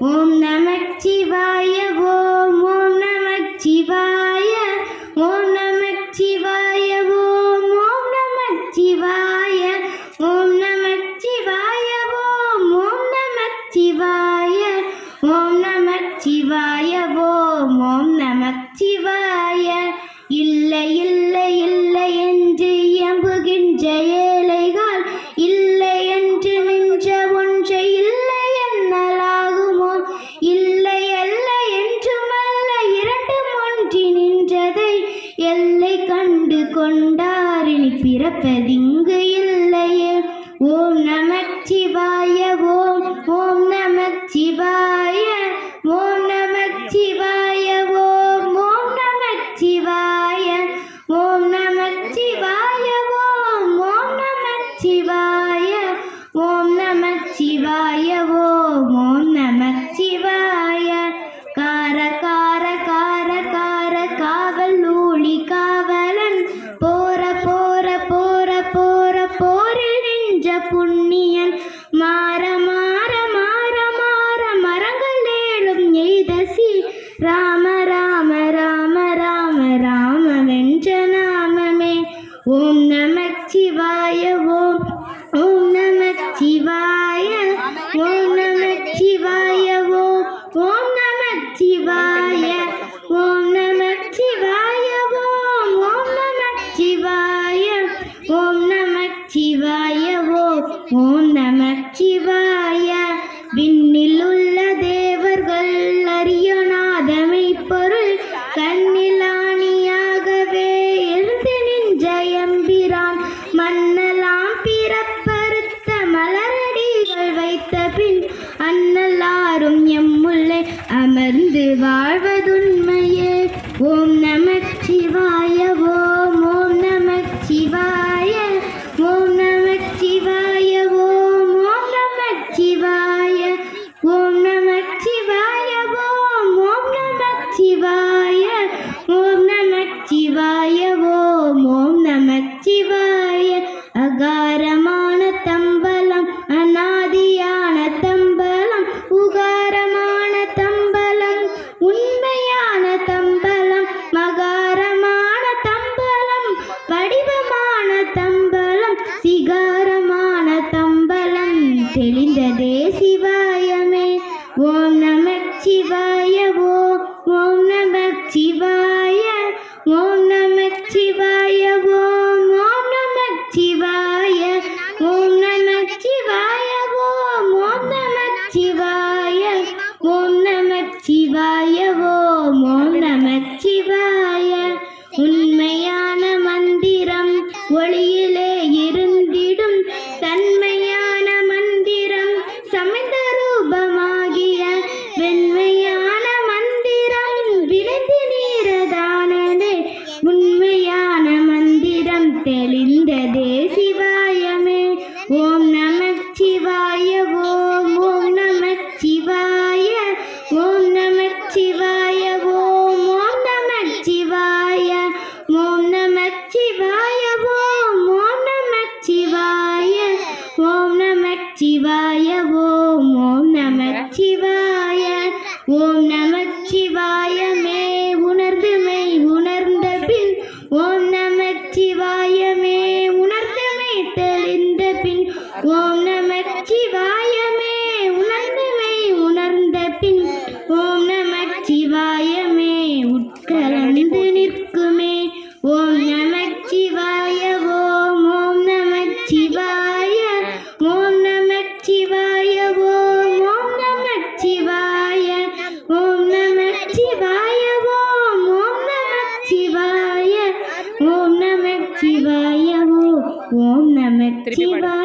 ஓம் நமச்சிவாய ஓம் ஓம் நமச்சிவாய ஓம் நமச்சிவாய ஓம் ஓம் நமச்சிவாய ஓம் நமச்சிவாய ஓம் ஓம் நமச்சிவாய ஓம் நமச்சிவாய ஓம் ஓம் நமச்சிவாய. இல்லை இல்லை. உண்டு கொண்டாரில் பிறப்பதிங்கு இல்லையே. ஓம் நமச்சிவாய ஓம் ஓம் நமச்சிவாய. ராம ராம ராம ராம ராம வென்ற நாமமே. ஓம் நமச்சிவாய ஓம் ஓம் நமச்சிவாய ஓம் நமச்சிவாய ஓம் ஓம் நமச்சிவாய ஓம் நமச்சிவாய ஓம் ஓம் நமச்சிவாய ஓம் நமச்சிவாய ஓம் ஓம் நமச்சிவாய விண்ணில் siga மந்திரம் தெளிந்ததே சிவாயமே ஓம் நமச்சிவாய ஓம் ஓம் நமச்சிவாய ஓம் நமச்சிவாய ஓம் ஓம் நமச்சிவாய ஓம் நமச்சிவாய ஓம் ஓம் நமச்சிவாய ஓம் நமச்சிவாய ஓம் ஓம் நமச்சிவாய ஓம் நமச்சிவாயமே ஓம் நமச்சிவாயமே உணர்ந்து மெய் உணர்ந்த பின் ஓம் நமச்சிவாயமே உட்கலந்து நிற்குமே ஓம் நமச்சிவாய ஓம் ஓம் நமச்சிவாய ஓம் நமச்சிவாய ஓம் ஓம் நமச்சிவாய ஓம் நமச்சிவாய ஓம் ஓம் நமச்சிவாய ஓம் நமச்சிவாய ஓம் ஓம் நமச்சிவாய